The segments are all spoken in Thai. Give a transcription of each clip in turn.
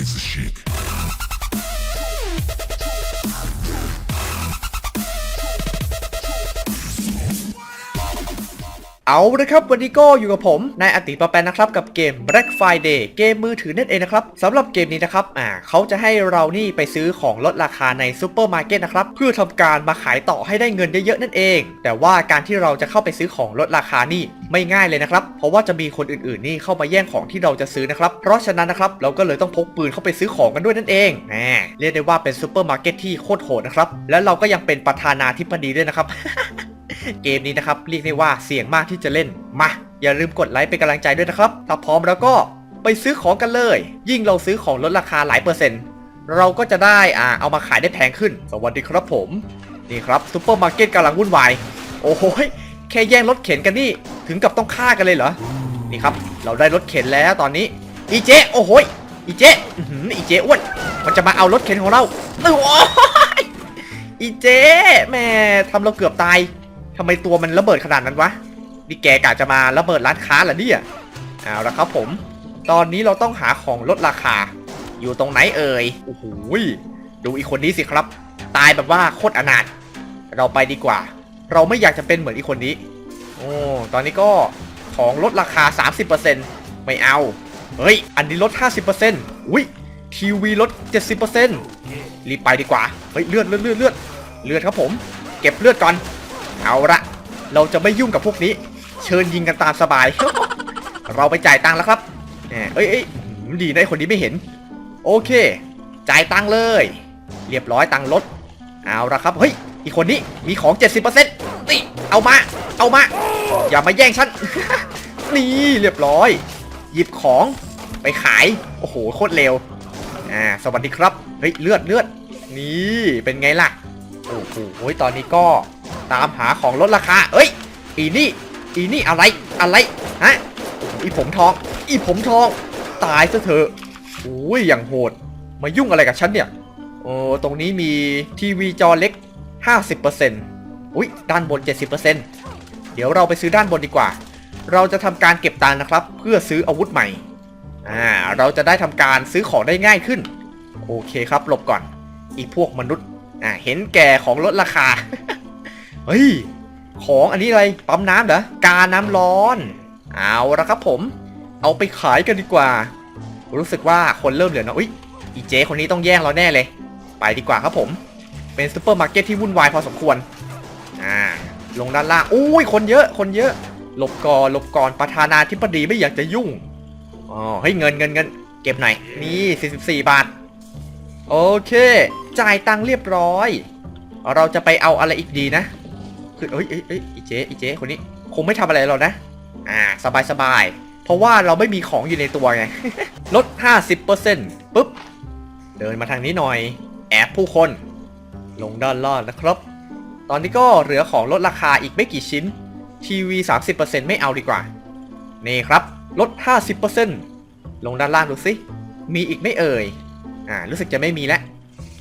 It's a shit. เอาละครับวันนี้ก็อยู่กับผมนายอติปะแปนนะครับกับเกม Black Friday เกมมือถือนั่นเองนะครับสำหรับเกมนี้นะครับอ่าเขาจะให้เรานี่ไปซื้อของลดราคาในซูเปอร์มาร์เก็ตนะครับเพื่อทำการมาขายต่อให้ได้เงินเยอะๆนั่นเอง แต่ว่าการที่เราจะเข้าไปซื้อของลดราคานี่ไม่ง่ายเลยนะครับ เพราะว่าจะมีคนอื่นๆนี่เข้ามาแย่งของที่เราจะซื้อนะครับ เพราะฉะนั้นนะครับเราก็เลยต้องพกปืนเข้าไปซื้อของกันด้วยนั่นเองแหมเรียกได้ว่าเป็นซูเปอร์มาร์เก็ตที่โคตรโหดนะครับแล้วเราก็ยังเป็นประธานาธิบดีด้วยนะครับ เกมนี้นะครับเรียกได้ว่าเสี่ยงมากที่จะเล่น มา อย่าลืมกดไลค์เป็นกำลังใจด้วยนะครับ ถ้าพร้อมแล้วก็ไปซื้อของกันเลย ยิ่งเราซื้อของลดราคาหลายเปอร์เซ็นต์ เราก็จะได้อ่าเอามาขายได้แพงขึ้น สวัสดีครับผม นี่ครับซูเปอร์มาร์เก็ตกำลังวุ่นวาย โอ้โหยแค่แย่งรถเข็นกันนี่ถึงกับต้องฆ่ากันเลยเหรอ นี่ครับ เราได้รถเข็นแล้วตอนนี้ อีเจโอ้โหอีเจอื้ออีเจอ้วน มันจะมาเอารถเข็นของเราโอ้โหยอีเจแม่ทำเราเกือบตาย ทำไมตัวมันระเบิดขนาดนั้นวะ นี่แกกะจะมาระเบิดร้านค้าเหรอเนี่ยเอาละครับผม ตอนนี้เราต้องหาของลดราคา อยู่ตรงไหนเอ่ย โอ้โห ดูอีกคนนี้สิครับ ตายแบบว่าโคตรอนาถ เราไปดีกว่า เราไม่อยากจะเป็นเหมือนอีกคนนี้ โอ้ ตอนนี้ก็ของลดราคา 30%ไม่เอา เฮ้ย อันนี้ลด 50%อุ้ยทีวีลด 70%รีบไปดีกว่า เฮ้ยเลือดเลือดเลือดเลือดเลือดครับผม เก็บเลือดก่อน เอาละเราจะไม่ยุ่งกับพวกนี้ เชิญยิงกันตามสบาย เราไปจ่ายตังค์แล้วครับเอ้ยเอ้ยดีนะคนนี้ไม่เห็น โอเค จ่ายตังค์เลย เรียบร้อยตังค์ลด เอาละครับ เฮ้ย อีกคนนี้มีของ 70%นี่ เอามา เอามา อย่ามาแย่งฉัน นี่เรียบร้อย หยิบของไปขาย โอ้โห โคตรเร็ว อ่า สวัสดีครับ เฮ้ย เลือดเลือด นี่ เป็นไงล่ะ โอ้โห ตอนนี้ก็ ตามหาของลดราคา เอ้ย อีนี่ อีนี่อะไร อะไร ฮะ อีผมทอง อีผมทอง ตายซะเถอะโอ้ย อย่างโหด มายุ่งอะไรกับฉันเนี่ย โอ้ ตรงนี้มีทีวีจอเล็ก 50%อุ้ย ด้านบน 70%เดี๋ยวเราไปซื้อด้านบนดีกว่า เราจะทำการเก็บตังนะครับ เพื่อซื้ออาวุธใหม่ อ่า เราจะได้ทำการซื้อของได้ง่ายขึ้น โอเคครับ หลบก่อน อีพวกมนุษย์ อ่า เห็นแก่ของลดราคา เฮ้ย ของอันนี้อะไร ปั๊มน้ำเหรอ กาน้ำร้อน เอาละครับผม เอาไปขายกันดีกว่า รู้สึกว่าคนเริ่มเหลือน้อยอุ๊ยอีเจคนนี้ต้องแย่งเราแน่เลย ไปดีกว่าครับผม เป็นซูเปอร์มาร์เก็ตที่วุ่นวายพอสมควร อ่า ลงด้านล่าง อุ้ย คนเยอะ คนเยอะ หลบก่อน หลบก่อน ประธานาธิบดีไม่อยากจะยุ่ง อ๋อ เฮ้ย เงินเงินเงิน เก็บหน่อย นี่ 44 บาท โอเค จ่ายตังค์เรียบร้อย เราจะไปเอาอะไรอีกดีนะ คือเอ้ยเอ้ยเอ้ยอีเจ๊อีเจ๊คนนี้คงไม่ทำอะไรเรานะ อ่า สบายสบายเพราะว่าเราไม่มีของอยู่ในตัวไง ลด 50%ปุ๊บ เดินมาทางนี้หน่อย แอบผู้คน ลงด้านล่างนะครับ ตอนนี้ก็เหลือของลดราคาอีกไม่กี่ชิ้น ทีวี 30%ไม่เอาดีกว่า นี่ครับ ลด 50%ลงด้านล่างดูสิ มีอีกไม่เอ่ย อ่า รู้สึกจะไม่มีแล้ว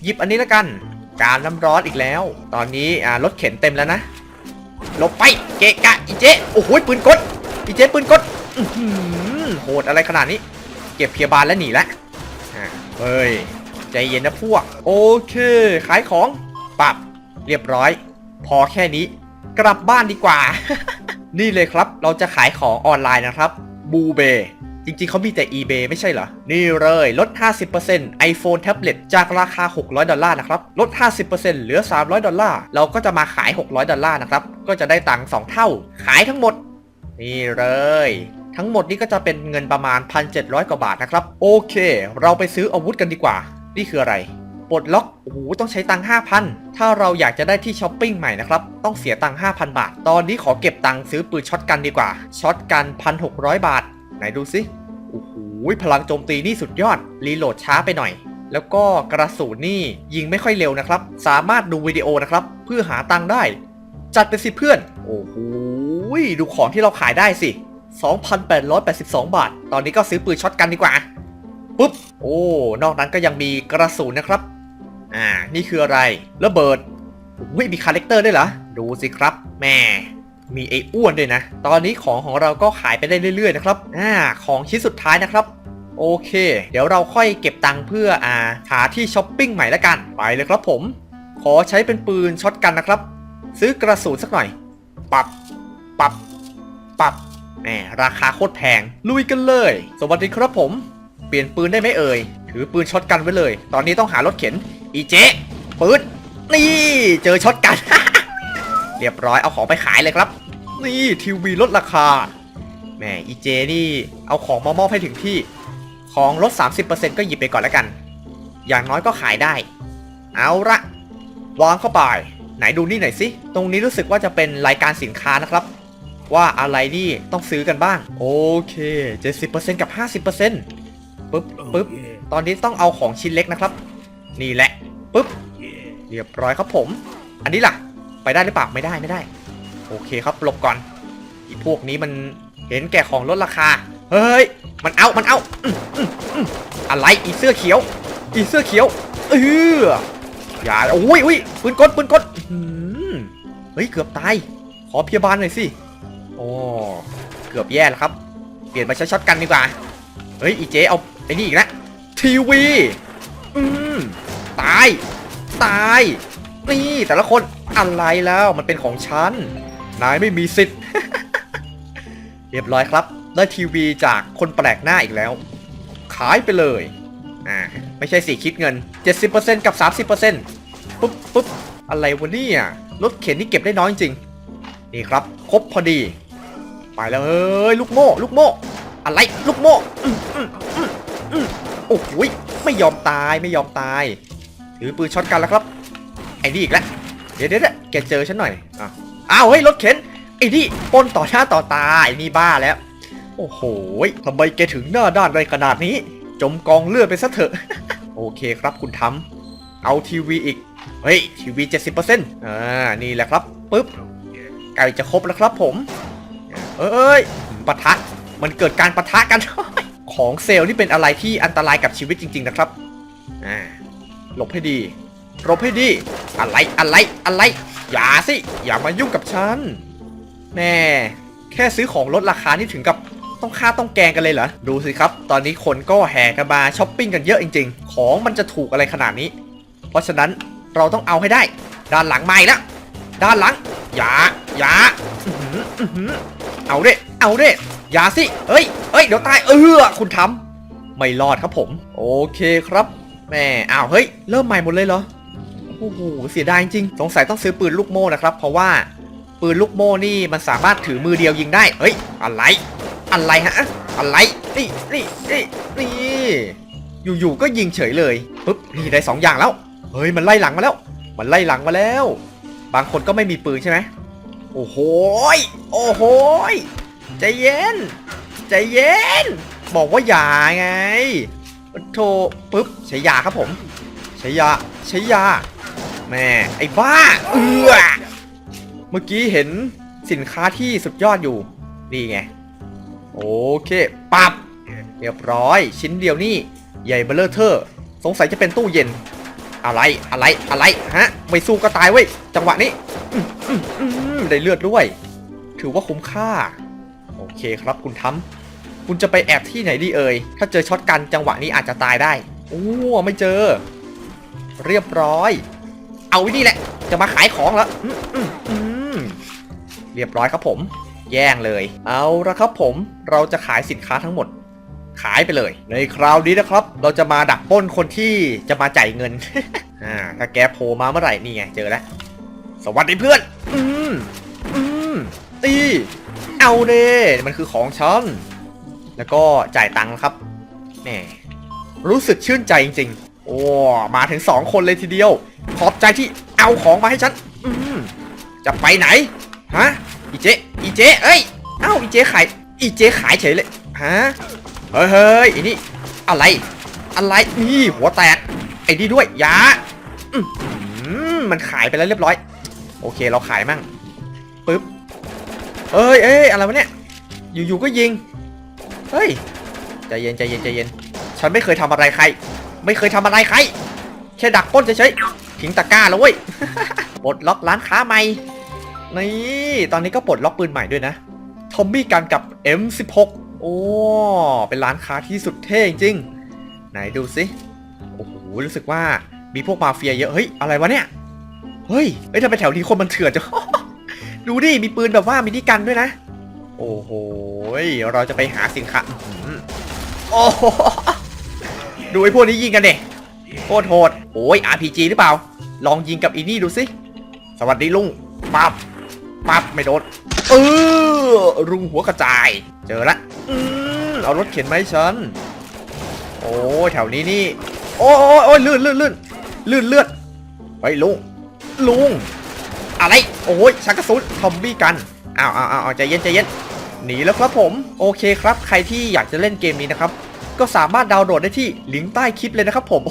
หยิบอันนี้แล้วกัน การน้ำร้อนอีกแล้ว ตอนนี้อ่ารถเข็นเต็มแล้วนะ ลบไปเกะกะอีเจ๊โอ้โหปืนกดอีเจ๊ปืนก้อหือโหดอะไรขนาดนี้ เก็บเพียบาลแล้วหนีละเฮ้ยใจเย็นนะพวก โอเค ขายของปรับเรียบร้อย พอแค่นี้ กลับบ้านดีกว่า นี่เลยครับเราจะขายของออนไลน์นะครับบูเบ จริงๆเขามีแต่ eBay ไม่ใช่เหรอ นี่เลยลด 50% iPhone Tablet จากราคา 600 ดอลลาร์นะครับ ลด 50%เหลือ 300 ดอลลาร์ เราก็จะมาขาย 600 ดอลลาร์นะครับ ก็จะได้ตังค์2เท่า ขายทั้งหมด นี่เลย ทั้งหมดนี้ก็จะเป็นเงินประมาณ 1,700 กว่าบาทนะครับ โอเค เราไปซื้ออาวุธกันดีกว่า นี่คืออะไรปลดล็อก โอ้โห ต้องใช้ตังค์5,000 ถ้าเราอยากจะได้ที่ช้อปปิ้งใหม่นะครับ ต้องเสียตังค์5,000 บาท ตอนนี้ขอเก็บตังค์ซื้อปืนช็อตกันดีกว่า ช็อตกัน 1,600 บาท ไหนดูสิโอ้โหพลังโจมตีนี่สุดยอด รีโหลดช้าไปหน่อย แล้วก็กระสุนนี่ยิงไม่ค่อยเร็วนะครับ สามารถดูวิดีโอนะครับ เพื่อหาตังได้ จัดไปสิเพื่อน โอ้โหดูของที่เราขายได้สิ 2,882 บาท ตอนนี้ก็ซื้อปืนช็อตกันดีกว่า ปุ๊บ โอ้ นอกนั้นก็ยังมีกระสุนนะครับ อ่า นี่คืออะไร ระเบิดอุ้ยมีคาแรคเตอร์ด้วยเหรอ ดูสิครับ แม่ มีไอ้อ้วนด้วยนะ ตอนนี้ของของเราก็ขายไปได้เรื่อยๆนะครับ อ่า ของชิ้นสุดท้ายนะครับ โอเค เดี๋ยวเราค่อยเก็บตังค์เพื่ออ่าหาที่ช้อปปิ้งใหม่ละกัน ไปเลยครับผม ขอใช้เป็นปืนช็อตกันนะครับ ซื้อกระสุนสักหน่อย ปับ ปับ ปับ แหม ราคาโคตรแพง ลุยกันเลย สวัสดีครับผม เปลี่ยนปืนได้ไหมเอ่ย ถือปืนช็อตกันไว้เลย ตอนนี้ต้องหารถเข็น อีเจ๊ปืน นี่ เจอช็อตกัน เรียบร้อยเอาของไปขายเลยครับ นี่ทีวีลดราคาแหมอีเจนี่เอาของมามอบให้ถึงที่ ของลด 30%ก็หยิบไปก่อนแล้วกัน อย่างน้อยก็ขายได้ เอาละวางเข้าไป ไหนดูนี่หน่อยสิ ตรงนี้รู้สึกว่าจะเป็นรายการสินค้านะครับ ว่าอะไรนี่ต้องซื้อกันบ้าง โอเค 70%กับ 50%ปึ๊บปึ๊บตอนนี้ต้องเอาของชิ้นเล็กนะครับ นี่แหละปึ๊บเรียบร้อยครับผม อันนี้ล่ะ ไปได้หรือเปล่าไม่ได้ไม่ได้ โอเคครับหลบก่อนอีพวกนี้มันเห็นแก่ของลดราคา เฮ้ย มันเอา มันเอาอื้ออื้ออื้อะไร อีเสื้อเขียว อีเสื้อเขียว เอออย่าโอ้ยอุ้ยปืนกลปืนกลอื้อหือเฮ้ย เกือบตาย ขอพยาบาลหน่อยสิ โอ้ เกือบแย่แล้วครับ เปลี่ยนมาใช้ช็อตกันดีกว่า เฮ้ย อีเจเอาไอ้นี่อีกแล้วทีวี อืม ตาย ตาย นี่แต่ละคนอะไรแล้วมันเป็นของฉัน นายไม่มีสิทธิ์ เรียบร้อยครับ ได้ทีวีจากคนแปลกหน้าอีกแล้ว ขายไปเลย อ่า ไม่ใช่สิคิดเงิน 70%กับ 30%ปุ๊บปุ๊บอะไรวะเนี่ยรถเข็นนี่เก็บได้น้อยจริง นี่ครับ ครบพอดี ไปแล้วเอ้ยลูกโม่ ลูกโม่ อะไรลูกโม่โอ้โหยไม่ยอมตายไม่ยอมตาย ถือปืนช็อตกันแล้วครับ ไอ้นี่อีกแล้วเดี๋ยวเดี๋ยวแกเจอฉันหน่อยอ้าวอ้าวเฮ้ยรถเข็นไอ้นี่ปนต่อหน้าต่อตาไอ้นี่บ้าแล้ว โอ้โหยทำไมแกถึงหน้าด้านได้ขนาดนี้ จมกองเลือดไปซะเถอะโอเคครับคุณทำเอาทีวีอีกเฮ้ยทีวี70%อ่านี่แหละครับปึ๊บไก่จะครบแล้วครับผม เอ้ยปะทะมันเกิดการปะทะกันของเซลล์นี่เป็นอะไรที่อันตรายกับชีวิตจริง ๆ นะครับ อ่าหลบให้ดี หลบให้ดี อะไรอะไรอะไร อย่าสิ อย่ามายุ่งกับฉัน แน่แค่ซื้อของลดราคานี่ถึงกับต้องค่าต้องแกงกันเลยเหรอ ดูสิครับ ตอนนี้คนก็แห่กันมาช้อปปิ้งกันเยอะจริง ๆ ของมันจะถูกอะไรขนาดนี้ เพราะฉะนั้นเราต้องเอาให้ได้ ด้านหลังไม่ละด้านหลัง อย่า อย่าเอาเด้เอาเด้อย่าสิ เอ้ยเอ้ย เดี๋ยวตาย เออ คุณทำไม่รอดครับผม โอเคครับ แม่อ้าว เฮ้ย เริ่มใหม่หมดเลยเหรอ โอ้โหเสียดายจริง สงสัยต้องซื้อปืนลูกโม่นะครับ เพราะว่าปืนลูกโม่นี่มันสามารถถือมือเดียวยิงได้ เฮ้ย อะไร อะไรฮะ อะไร นี่นี่นี่นี่อยู่ๆก็ยิงเฉยเลยปึ๊บนี่ได้สองอย่างแล้ว เฮ้ย มันไล่หลังมาแล้ว มันไล่หลังมาแล้ว บางคนก็ไม่มีปืนใช่ไหมโอ้โหยโอ้โหยใจเย็น ใจเย็น บอกว่าอย่าไงโทรปึ๊บใช้ยาครับผมใช้ยาใช้ยา แม่ไอ้บ้าเออเมื่อกี้เห็นสินค้าที่สุดยอดอยู่นี่ไง โอเคปับเรียบร้อย ชิ้นเดียวนี่ใหญ่เบลเลอร์เทอร์ สงสัยจะเป็นตู้เย็น อะไรอะไรอะไรฮะไม่สู้ก็ตายเว้ยจังหวะนี้ได้เลือดด้วย ถือว่าคุ้มค่า โอเคครับคุณทำคุณจะไปแอบที่ไหนดีเอ่ยถ้าเจอช็อตกันจังหวะนี้อาจจะตายได้โอ้ไม่เจอ เรียบร้อย เอาว้นี่แหละ จะมาขายของแล้วเรียบร้อยครับผม แย่งเลย เอาละครับผม เราจะขายสินค้าทั้งหมด ขายไปเลย ในคราวนี้นะครับ เราจะมาดักป้นคนที่จะมาจ่ายเงิน อ่า ถ้าแกโผล่มาเมื่อไหร่นี่ไงเจอแล้ว สวัสดีเพื่อน อืมอืมตี เอาเด้มันคือของฉัน แล้วก็จ่ายตังค์ครับแหมรู้สึกชื่นใจจริง โอ้ มาถึงสองคนเลยทีเดียว ขอบใจที่เอาของมาให้ฉันอืจะไปไหน ฮะ อีเจ อีเจ เอ้ย เอ้า อีเจขาย อีเจขายเฉยเลย ฮะ เฮ้ยเฮ้ยไอ้นี่ อะไร อะไร นี่หัวแตก ไอ้นี่ด้วยยาอื้อหือมันขายไปแล้วเรียบร้อย โอเค เราขายมั่งปึ๊บ เอ้ยเอ้ยอะไรวะเนี่ย อยู่ๆก็ยิง เฮ้ย ใจเย็นใจเย็นใจเย็น ฉันไม่เคยทำอะไรใคร ไม่เคยทำอะไรใครแค่ดักป้นเฉยๆทิ้งตะกร้าแล้วเว้ยปลดล็อกร้านค้าใหม่นี่ตอนนี้ก็ปลดล็อกปืนใหม่ด้วยนะทอมมี่กันกับ M16 โอ้เป็นร้านค้าที่สุดเท่จริงๆไหนดูสิโอ้โหรู้สึกว่ามีพวกมาเฟียเยอะเฮ้ยอะไรวะเนี่ยเฮ้ยเฮ้ยทำไมแถวนี้คนมันเถื่อนจังดูดิมีปืนแบบว่ามินิกันด้วยนะ โอ้โหเราจะไปหาสินค้าโอ้โห ดูไอ้พวกนี้ยิงกันเด็โคตรโหดโอ้ย RPG หรือเปล่า ลองยิงกับอีนี่ดูสิ สวัสดีลุงปั๊บปั๊บไม่โดน เออรุงหัวกระจาย เจอละอืมเอารถเข็นมาให้ฉัน โอ้แถวนี้นี่ โอ้ยโอ้ยโอ้ลื่นลื่นลื่นลื่นเลือดเฮ้ยลุง ลุง อะไร โอ้ยชักกระสุนทอมบี้กัน อ้าวอ้าวอ้าวใจเย็นใจเย็นหนีแล้วครับผม โอเคครับ ใครที่อยากจะเล่นเกมนี้นะครับ ก็สามารถดาวน์โหลดได้ที่ลิงก์ใต้คลิปเลยนะครับผม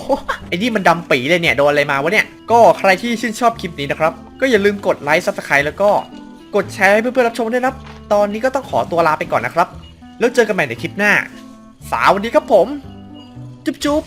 ไอ้นี่มันดำปีเลยเนี่ยโดนอะไรมาวะเนี่ยก็ใครที่ชื่นชอบคลิปนี้นะครับก็อย่าลืมกดไลค์ซับสไครต์แล้วก็กดแชร์ให้เพื่อนๆรับชมด้วยนะตอนนี้ก็ต้องขอตัวลาไปก่อนนะครับ แล้วเจอกันใหม่ในคลิปหน้า สาววันนี้ครับผม จุ๊บจุ๊บ